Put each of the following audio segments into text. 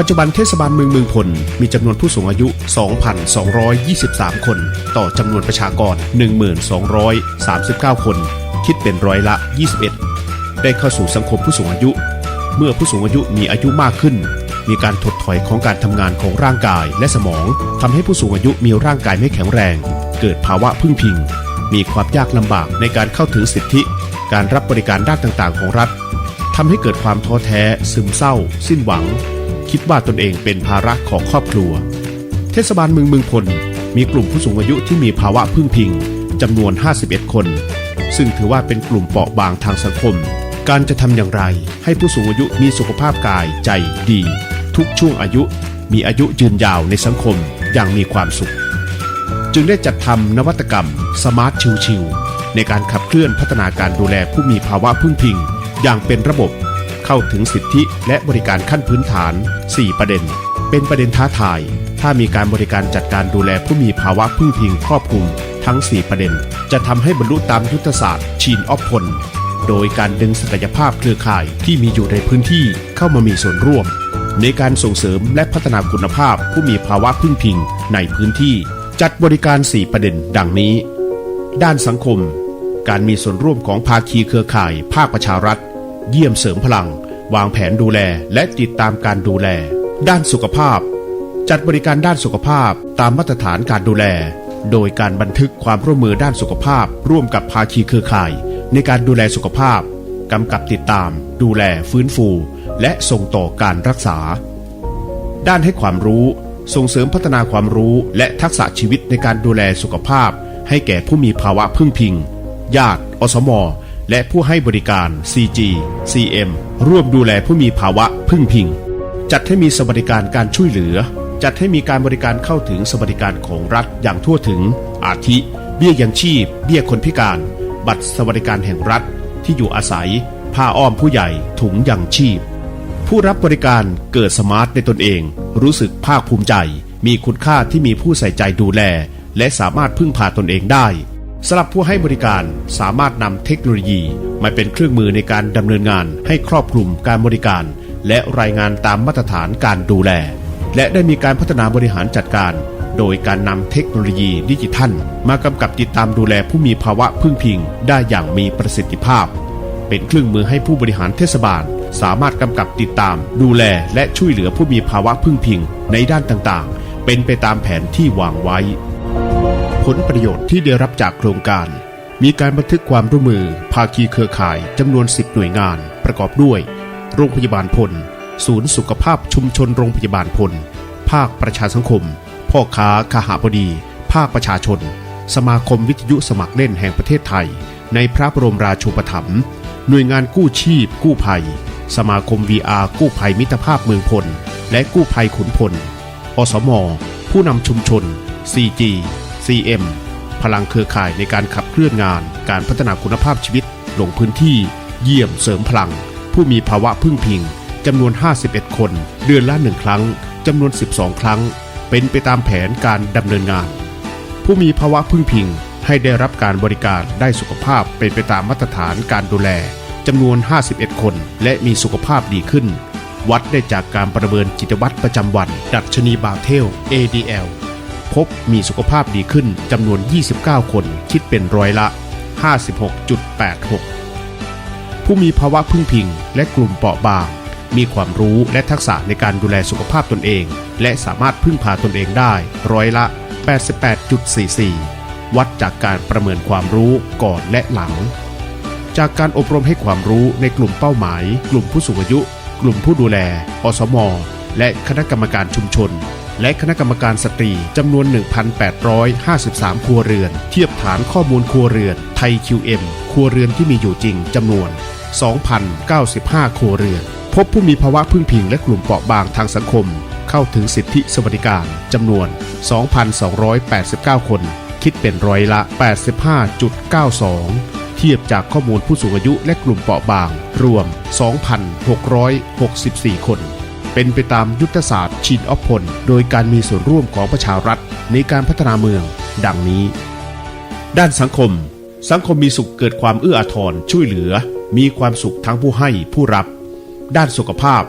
ปัจจุบันเทศบาลเมืองเมืองพล มีจำนวนผู้สูงอายุ 2,223 คน ต่อจำนวนประชากร 1,239 คน คิดเป็นร้อยละ 21 ได้เข้าสู่สังคมผู้สูงอายุ เมื่อผู้สูงอายุมีอายุมากขึ้น มีการถดถอยของการทำงานของร่างกายและสมองทำให้ผู้สูงอายุมีร่างกายไม่แข็งแรง เกิดภาวะพึ่งพิง มีความยากลำบากในการเข้าถึงสิทธิ การรับบริการด้านต่างๆ ของรัฐ ทำให้เกิดความท้อแท้ ซึมเศร้า สิ้นหวัง คิดว่าตนเองเป็นภาระของครอบครัว เทศบาลเมืองเมืองพล มีกลุ่มผู้สูงอายุที่มีภาวะพึ่งพิงจำนวน 51 คน ซึ่งถือว่าเป็นกลุ่มเปราะบางทางสังคม การจะทำอย่างไร ให้ผู้สูงอายุมีสุขภาพกายใจดี ทุกช่วงอายุ มีอายุยืนยาวในสังคมอย่างมีความสุข จึงได้จัดทำนวัตกรรมสมาร์ทชิวๆในการขับเคลื่อนพัฒนาการดูแลผู้มีภาวะพึ่งพิง อย่างเป็นระบบ เข้าถึงสิทธิและบริการขั้นพื้นฐาน 4 ประเด็น เป็นประเด็นท้าทาย ถ้ามีการบริการจัดการดูแลผู้มีภาวะพึ่งพิงครอบคลุม ทั้ง 4 ประเด็น จะทำให้บรรลุตามยุทธศาสตร์ชีนออฟพลโดยการดึงศักยภาพเครือข่ายที่มีอยู่ในพื้นที่เข้ามามีส่วนร่วม ในการส่งเสริมและพัฒนาคุณภาพผู้มีภาวะพึ่งพิงในพื้นที่ จัดบริการ 4 ประเด็น ดังนี้ ด้านสังคม การมีส่วนร่วมของภาคีเครือข่าย ภาคประชารัฐ เยี่ยมเสริมพลัง วางแผนดูแลและติดตามการดูแล ด้านสุขภาพ จัดบริการด้านสุขภาพตามมาตรฐานการดูแล โดยการบันทึกความร่วมมือด้านสุขภาพ ร่วมกับภาคีเครือข่าย ในการดูแลสุขภาพกำกับติดตาม ดูแลฟื้นฟู และส่งต่อการรักษา ด้านให้ความรู้ ส่งเสริมพัฒนาความรู้และทักษะชีวิตในการดูแลสุขภาพ ให้แก่ผู้มีภาวะพึ่งพิง ญาติ อสม และผู้ให้บริการ CG CM ร่วมดูแลผู้มีภาวะพึ่งพิง จัดให้มีสวัสดิการการช่วยเหลือ จัดให้มีการบริการเข้าถึงสวัสดิการของรัฐอย่างทั่วถึง อาทิ เบี้ยยังชีพ เบี้ยคนพิการ บัตรสวัสดิการแห่งรัฐ ที่อยู่อาศัย ผ้าอ้อมผู้ใหญ่ ถุงยังชีพ ผู้รับบริการเกิดสมาร์ทในตนเอง รู้สึกภาคภูมิใจ มีคุณค่าที่มีผู้ใส่ใจดูแล และสามารถพึ่งพาตนเองได้ สำหรับผู้ให้บริการสามารถนำเทคโนโลยีมาเป็นเครื่องมือในการดำเนินงานให้ครอบคลุมการบริการ และรายงานตามมาตรฐานการดูแล และได้มีการพัฒนาบริหารจัดการ โดยการนำเทคโนโลยีดิจิทัล มากำกับติดตามดูแลผู้มีภาวะพึ่งพิง ได้อย่างมีประสิทธิภาพ เป็นเครื่องมือให้ผู้บริหารเทศบาล สามารถกำกับติดตาม ดูแลและช่วยเหลือผู้มีภาวะพึ่งพิงในด้านต่างๆ เป็นไปตามแผนที่วางไว้ ผลประโยชน์ที่ได้รับจากโครงการ มีการบันทึกความร่วมมือ ภาคีเครือข่ายจำนวน 10 หน่วยงาน ประกอบด้วย โรงพยาบาลพล ศูนย์สุขภาพชุมชนโรงพยาบาลพล ภาคประชาสังคม พ่อค้าคหบดี ภาคประชาชน สมาคมวิทยุสมัครเล่นแห่งประเทศไทย ในพระบรมราชูปถัมภ์หน่วยงานกู้ชีพ กู้ภัย สมาคม VR กู้ภัยมิตรภาพเมืองพล และกู้ภัยขุนพล อสม ผู้นำชุมชน CG CM พลังเครือข่ายในการขับเคลื่อนงาน การพัฒนาคุณภาพชีวิต ลงพื้นที่ เยี่ยมเสริมพลัง ผู้มีภาวะพึ่งพิงจำนวน 51 คน เดือนละหนึ่งครั้งจำนวน 12 ครั้ง เป็นไปตามแผนการดำเนินงาน ผู้มีภาวะพึ่งพิงให้ได้รับการบริการได้สุขภาพเป็นไปตามมาตรฐานการดูแลจำนวน 51 คน และมีสุขภาพดีขึ้น วัดได้จากการประเมินกิจวัตรประจำวัน ดัชนีบาเทล ADL พบมีสุขภาพดีขึ้นจำนวน 29 คนคิดเป็นร้อยละ 56.86 ผู้มีภาวะพึ่งพิงและกลุ่มเปราะบาง มีความรู้และทักษะในการดูแลสุขภาพตนเอง และสามารถพึ่งพาตนเองได้ร้อยละ 88.44 วัดจากการประเมินความรู้ก่อนและหลัง จากการอบรมให้ความรู้ในกลุ่มเป้าหมาย กลุ่มผู้สูงอายุ กลุ่มผู้ดูแลอสม และคณะกรรมการชุมชน และคณะกรรมการสตรีจำนวน 1,853 ครัวเรือน เทียบฐานข้อมูลครัวเรือนไทย QM ครัวเรือนที่มีอยู่จริงจำนวน 2,095 ครัวเรือน พบผู้มีภาวะพึ่งพิงและกลุ่มเปราะบางทางสังคม เข้าถึงสิทธิสวัสดิการจำนวน 2,289 คน คิดเป็นร้อยละ 85.92เทียบจากข้อมูลผู้สูงอายุและกลุ่มเปราะบาง รวม 2,664 คน เป็นไปตามยุทธศาสตร์ชินออฟพล โดยการมีส่วนร่วมของประชารัฐในการพัฒนาเมือง ดังนี้ ด้านสังคม สังคมมีสุขเกิดความเอื้ออาทรช่วยเหลือ มีความสุขทั้งผู้ให้ผู้รับ ด้านสุขภาพ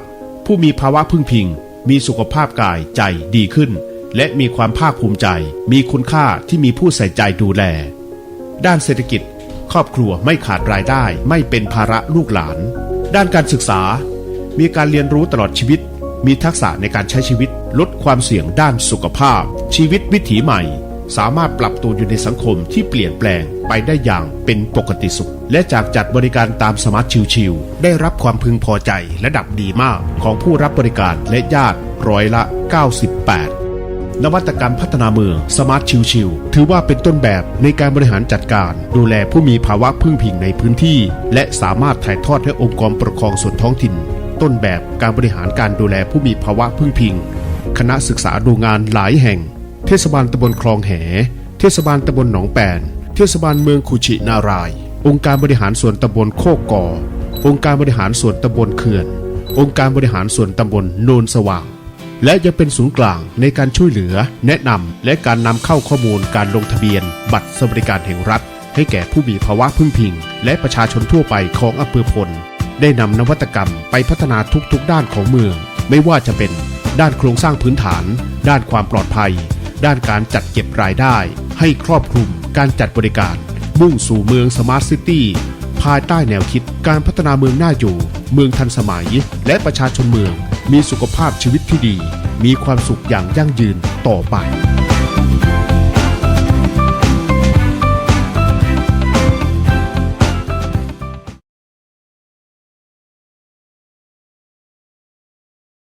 ผู้มีภาวะพึ่งพิง มีสุขภาพกายใจดีขึ้น และมีความภาคภูมิใจ มีคุณค่าที่มีผู้ใส่ใจดูแล ด้านเศรษฐกิจ ครอบครัวไม่ขาดรายได้ไม่เป็นภาระลูกหลาน ด้านการศึกษามีการเรียนรู้ตลอดชีวิต มีทักษะในการใช้ชีวิตลดความเสี่ยงด้านสุขภาพ ชีวิตวิถีใหม่ สามารถปรับตัวอยู่ในสังคมที่เปลี่ยนแปลงไปได้อย่างเป็นปกติสุข และจากจัดบริการตามสมาร์ทชิวๆได้รับความพึงพอใจระดับดีมากของผู้รับบริการและญาติร้อยละ 98นวัตกรรมพัฒนาเมืองสมาร์ทชิวชิวถือว่าเป็นต้นแบบในการบริหารจัดการ ดูแลผู้มีภาวะพึ่งพิงในพื้นที่ และสามารถถ่ายทอดให้องค์กรปกครองส่วนท้องถิ่น ต้นแบบการบริหารการดูแลผู้มีภาวะพึ่งพิง คณะศึกษาดูงานหลายแห่ง เทศบาลตำบลคลองแห เทศบาลตำบลหนองแปน เทศบาลเมืองคุชินาราย องค์การบริหารส่วนตำบลโคกกอ องค์การบริหารส่วนตำบลเขื่อน องค์การบริหารส่วนตำบลโนนสว่าง และยังเป็นศูนย์กลางในการช่วยเหลือ แนะนำและการนำเข้าข้อมูลการลงทะเบียน บัตรสวัสดิการแห่งรัฐให้แก่ผู้มีภาวะพึ่งพิง และประชาชนทั่วไปของอำเภอพล ได้นำนวัตกรรมไปพัฒนาทุกๆ ด้านของเมือง ไม่ว่าจะเป็น ด้านโครงสร้างพื้นฐาน ด้านความปลอดภัย ด้านการจัดเก็บรายได้ ให้ครอบคลุมการจัดบริการ มุ่งสู่เมืองสมาร์ทซิตี้ภายใต้แนวคิดการพัฒนาเมืองน่าอยู่ เมืองทันสมัย และประชาชนเมือง มีสุขภาพชีวิตที่ดี มีความสุขอย่างยั่งยืนต่อไป